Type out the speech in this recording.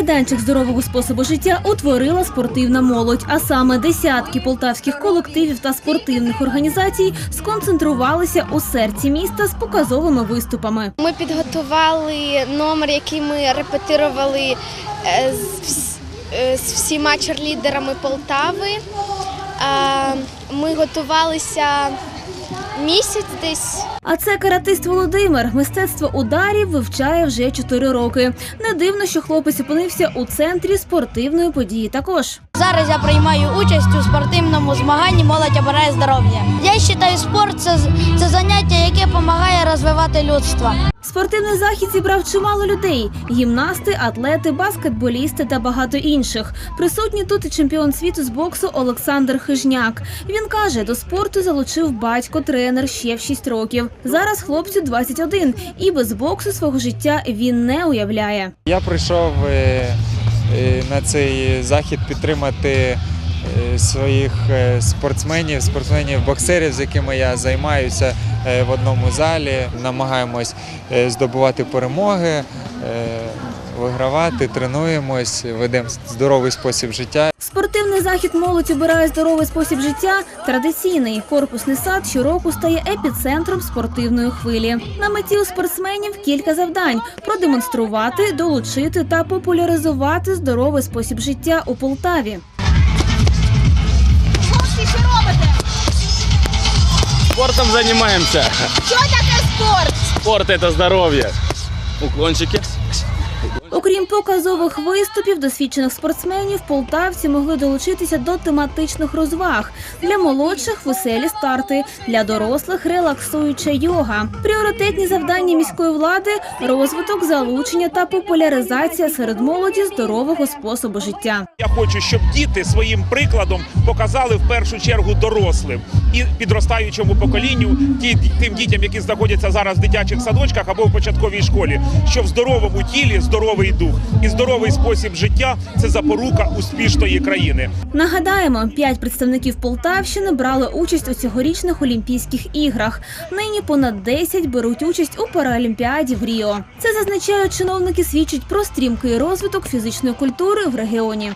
Майданчик здорового способу життя утворила спортивна молодь, а саме десятки полтавських колективів та спортивних організацій сконцентрувалися у серці міста з показовими виступами. Ми підготували номер, який ми репетирували е, е, з всіма черлідерами Полтави. Ми готувалися місяць десь. А це каратист Володимир. Мистецтво ударів вивчає вже 4 роки. Не дивно, що хлопець опинився у центрі спортивної події. Також Зараз я приймаю участь у спортивному змаганні Молодь обирає здоров'я. Я вважаю, спорт це, це заняття, яке допомагає розвивати людство. Спортивний захід зібрав чимало людей: гімнасти, атлети, баскетболісти та багато інших. Присутні тут і чемпіон світу з боксу Олександр Хижняк. Він каже, до спорту залучив батько тренер ще в 6 років. Зараз хлопцю 21, і без боксу свого життя він не уявляє. Я прийшов е, е, на цей захід підтримати е, своїх спортсменів, спортсменів боксерів, з якими я займаюся в одному залі. Намагаємось е, здобувати перемоги, е, вигравати, тренуємось, ведемо здоровий спосіб життя. Спортивний захід молодь обирає здоровий спосіб життя. Традиційний корпусний сад щороку стає епіцентром спортивної хвилі. На меті у спортсменів кілька завдань: продемонструвати, долучити та популяризувати здоровий спосіб життя у Полтаві. Спортом занимаемся. Что такое спорт? Спорт это здоровье. Уклончики. Показових виступів, досвідчених спортсменів полтавці могли долучитися до тематичних розваг для молодших веселі старти, для дорослих релаксуюча йога. Пріоритетні завдання міської влади розвиток, залучення та популяризація серед молоді здорового способу життя. Я хочу, щоб діти своїм прикладом показали в першу чергу дорослим і підростаючому поколінню, ті, тим дітям, які знаходяться зараз в дитячих садочках або в початковій школі, що в здоровому тілі здоровий дух і здоровий спосіб життя це запорука успішної країни. Нагадаємо, п'ять представників Полтавщини брали участь у цьогорічних Олімпійських іграх. Нині понад 10 беруть участь у Паралімпіаді в Ріо. Це зазначають чиновники, свідчить про стрімкий розвиток фізичної культури в регіоні.